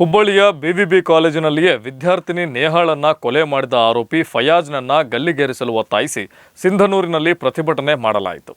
ಹುಬ್ಬಳ್ಳಿಯ ಬಿವಿಬಿ ಕಾಲೇಜಿನಲ್ಲಿಯೇ ವಿದ್ಯಾರ್ಥಿನಿ ನೇಹಾಳನ್ನ ಕೊಲೆ ಮಾಡಿದ ಆರೋಪಿ ಫಯಾಜ್ನನ್ನ ಗಲ್ಲಿಗೇರಿಸಲು ಒತ್ತಾಯಿಸಿ ಸಿಂಧನೂರಿನಲ್ಲಿ ಪ್ರತಿಭಟನೆ ಮಾಡಲಾಯಿತು.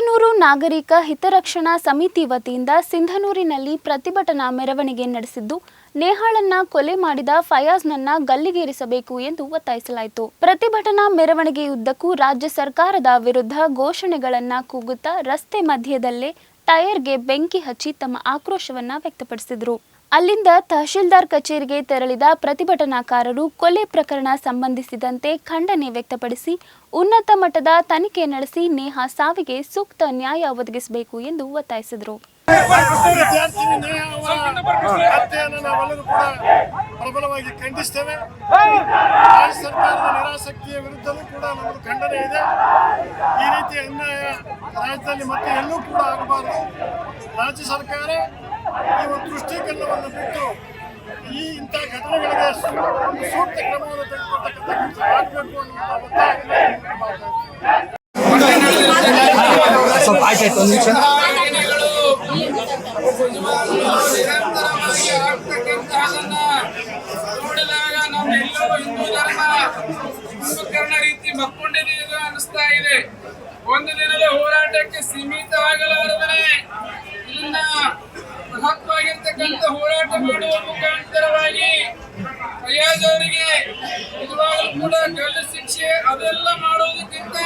ಸಿಂಧನೂರು ನಾಗರಿಕ ಹಿತರಕ್ಷಣಾ ಸಮಿತಿ ವತಿಯಿಂದ ಸಿಂಧನೂರಿನಲ್ಲಿ ಪ್ರತಿಭಟನಾ ಮೆರವಣಿಗೆ ನಡೆಸಿದ್ದು, ನೇಹಾಳನ್ನ ಕೊಲೆ ಮಾಡಿದ ಫಯಾಜ್ನನ್ನ ಗಲ್ಲಿಗೇರಿಸಬೇಕು ಎಂದು ಒತ್ತಾಯಿಸಲಾಯಿತು. ಪ್ರತಿಭಟನಾ ಮೆರವಣಿಗೆಯುದ್ದಕ್ಕೂ ರಾಜ್ಯ ಸರ್ಕಾರದ ವಿರುದ್ಧ ಘೋಷಣೆಗಳನ್ನ ಕೂಗುತ್ತಾ ರಸ್ತೆ ಮಧ್ಯದಲ್ಲೇ ಟೈರ್ಗೆ ಬೆಂಕಿ ಹಚ್ಚಿ ತಮ್ಮ ಆಕ್ರೋಶವನ್ನ ವ್ಯಕ್ತಪಡಿಸಿದರು. ಅಲ್ಲಿಂದ ತಹಶೀಲ್ದಾರ್ ಕಚೇರಿಗೆ ತೆರಳಿದ ಪ್ರತಿಭಟನಾಕಾರರು ಕೊಲೆ ಪ್ರಕರಣ ಸಂಬಂಧಿಸಿದಂತೆ ಖಂಡನೆ ವ್ಯಕ್ತಪಡಿಸಿ ಉನ್ನತ ಮಟ್ಟದ ತನಿಖೆ ನಡೆಸಿ ನೇಹಾ ಸಾವಿಗೆ ಸೂಕ್ತ ನ್ಯಾಯ ಒದಗಿಸಬೇಕು ಎಂದು ಒತ್ತಾಯಿಸಿದರು. ಪ್ರಬಲವಾಗಿ ಖಂಡಿಸ್ತೇವೆ ರಾಜ್ಯ ಸರ್ಕಾರದ ನಿರಾಸಕ್ತಿಯ ವಿರುದ್ಧವೂ ಕೂಡ ನಮ್ಮದು ಖಂಡನೆ ಇದೆ ಈ ರೀತಿ ಅನ್ಯಾಯ ರಾಜ್ಯದಲ್ಲಿ ಮತ್ತೆ ಎಲ್ಲೂ ಕೂಡ ಆಗಬಾರದು. ರಾಜ್ಯ ಸರ್ಕಾರ ಈ ಒಂದು ದೃಷ್ಟಿಕೋನವನ್ನು ಬಿಟ್ಟು ಈ ಇಂಥ ಘಟನೆಗಳಿಗೆ ಸೂಕ್ತ ಕ್ರಮವನ್ನು ತೆಗೆದುಕೊಳ್ತಕ್ಕಂಥ ಕೆಲಸ ಆಗಬೇಕು ಅನ್ನುವಂಥ ನೋಡಿದಾಗ ಹಿಂದೂ ಧರ್ಮ ಕುಂಭಕರ್ಣ ರೀತಿ ಮಕ್ಕೊಂಡಿದೆ ಅನ್ನಿಸ್ತಾ ಅನಿಸ್ತಾ ಇದೆ ಒಂದು ದಿನದ ಹೋರಾಟಕ್ಕೆ ಸೀಮಿತ ಆಗಲಾರದನೆ ಇದನ್ನ ಮಹತ್ವಾಗಿರ್ತಕ್ಕಂಥ ಹೋರಾಟ ಮಾಡುವ ಮುಖಾಂತರವಾಗಿ ಫಯಾಜ್ ಅವರಿಗೆ ಕೂಡ ಶಿಕ್ಷೆ ಅದೆಲ್ಲ ಮಾಡೋದಕ್ಕಿಂತ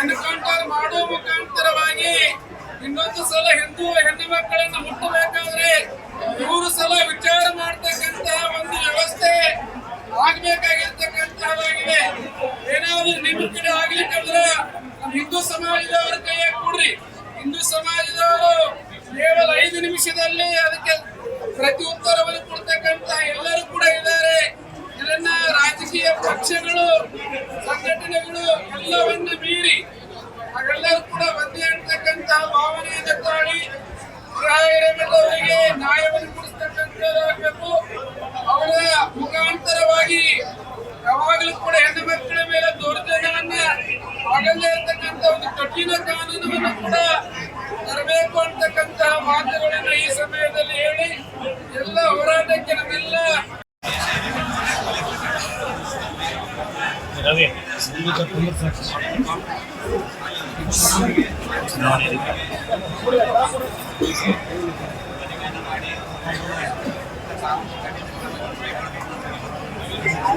ಎನ್ಕೌಂಟರ್ ಮಾಡುವ ಮುಖಾಂತರವಾಗಿ ಇನ್ನೊಂದು ಸಲ ಹಿಂದೂ ಹೆಣ್ಣು ಮಕ್ಕಳನ್ನು ಮುಟ್ಟಬೇಕಾದ್ರೆ ಮೂರು ಸಲ ವಿಚಾರ ಮಾಡ್ತಕ್ಕಂತ ಒಂದು ವ್ಯವಸ್ಥೆ ಆಗ್ಬೇಕಾಗಿರ್ತಕ್ಕಂತಹದ್ದಾಗಿದೆ. ಏನಾದ್ರೂ ನಿಮ್ಮ ಕಡೆ ಆಗ್ಲಿಕ್ಕಂದ್ರ ಹಿಂದೂ ಸಮಾಜದವರ ಕೈಯಾಗ ಕೊಡ್ರಿ. ಹಿಂದೂ ಸಮಾಜದವರು ಕೇವಲ ಐದು ನಿಮಿಷದಲ್ಲಿ ಅದಕ್ಕೆ ಪ್ರತಿ ಉತ್ತರವನ್ನು ಕೊಡ್ತಕ್ಕಂತ ಎಲ್ಲರೂ ಕೂಡ ಇದ್ದಾರೆ ಇದನ್ನ ರಾಜಕೀಯ ಪಕ್ಷಗಳು, ಸಂಘಟನೆಗಳು ಎಲ್ಲವನ್ನ ಮೀರಿ ಅವೆಲ್ಲರೂ ಕೂಡ ಒಂದೇ ಅಂತಕ್ಕಂತಹ ಭಾವನೆಯನ್ನು ತಾಳಿ ಅವರಿಗೆ ನ್ಯಾಯವನ್ನು ಕೊಡಿಸ್ತಕ್ಕಂಥದ್ದಾಗಬೇಕು ಅವರ ಮುಖಾಂತರವಾಗಿ ಯಾವಾಗಲೂ ಕೂಡ ಹೆಣ್ಣು ಮಕ್ಕಳ ಮೇಲೆ ದೌರ್ಜನ್ಯವನ್ನ ಆಗಲ್ಲೇ ಇರ್ತಕ್ಕಂಥ ಒಂದು ಕಠಿಣ ಕಾನೂನನ್ನು ಕೂಡ ತರಬೇಕು ಅಂತಕ್ಕಂತಹ ಮಾತುಗಳನ್ನು ಈ ಸಮಯದಲ್ಲಿ ಹೇಳಿ ಎಲ್ಲ ಹೋರಾಟಕ್ಕೆ ನಮ್ಮೆಲ್ಲ ಈ ಒಂದು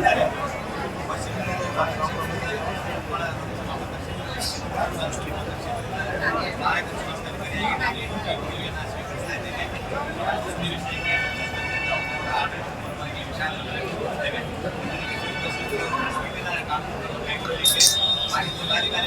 ಉಪಾಯದಲ್ಲಿ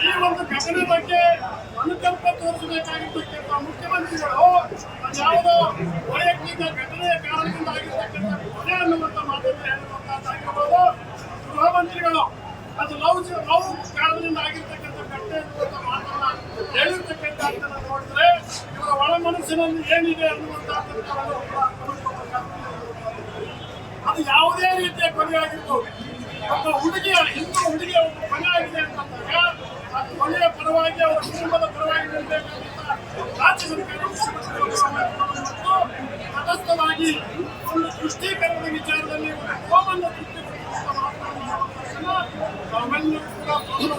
ಈ ಒಂದು ಘಟನೆ ಬಗ್ಗೆ ಅನುಕಂಪ ತೋರಿಸಬೇಕಾಗಿರ್ತಕ್ಕಂಥ ಮುಖ್ಯಮಂತ್ರಿಗಳು ಯಾವುದೋ ವೈಯಕ್ತಿಕ ಘಟನೆಯ ಕಾರಣದಿಂದ ಆಗಿರ್ತಕ್ಕಂಥ ಕೊಲೆ ಅನ್ನುವಂಥ ಮಾತನ್ನು ಹೇಳುವಂತಹದ್ದಾಗಿರ್ಬೋದು ಗೃಹ ಮಂತ್ರಿಗಳು, ಅದು ಲವ್ ಲವ್ ಕಾರಣದಿಂದ ಆಗಿರ್ತಕ್ಕಂಥ ಘಟನೆ ಅನ್ನುವಂಥ ಮಾತನ್ನ ಹೇಳಿರ್ತಕ್ಕಂಥದ್ದನ್ನು ನೋಡಿದ್ರೆ ಇವರ ಒಳ ಮನಸ್ಸಿನಲ್ಲಿ ಏನಿದೆ ಅನ್ನುವಂಥದ್ದನ್ನು ಅದು. ಯಾವುದೇ ರೀತಿಯ ಆಗಿರ್ಬೋದು ಒಬ್ಬ ಹುಡುಗಿಯ ಹಿಂದೂ ಹುಡುಗಿಯ ಒಬ್ಬ ಕೊಲೆ ಆಗಿದೆ ಅಂತಂದಾಗ ಒಳ್ಳೆಯ ಪರವಾಗಿ ಅವರ ಕುಟುಂಬದ ಪರವಾಗಿ ನಿಲ್ಲಬೇಕಾದಂತ ರಾಜ್ಯ ಸರ್ಕಾರ ತಟಸ್ಥವಾಗಿ ಒಂದು ತುಷ್ಟೀಕರಣದ ವಿಚಾರದಲ್ಲಿ ಒಂದು ಕೋಮನ್ನು ತೃಪ್ತಿಪಡಿಸುವ ಕೂಡ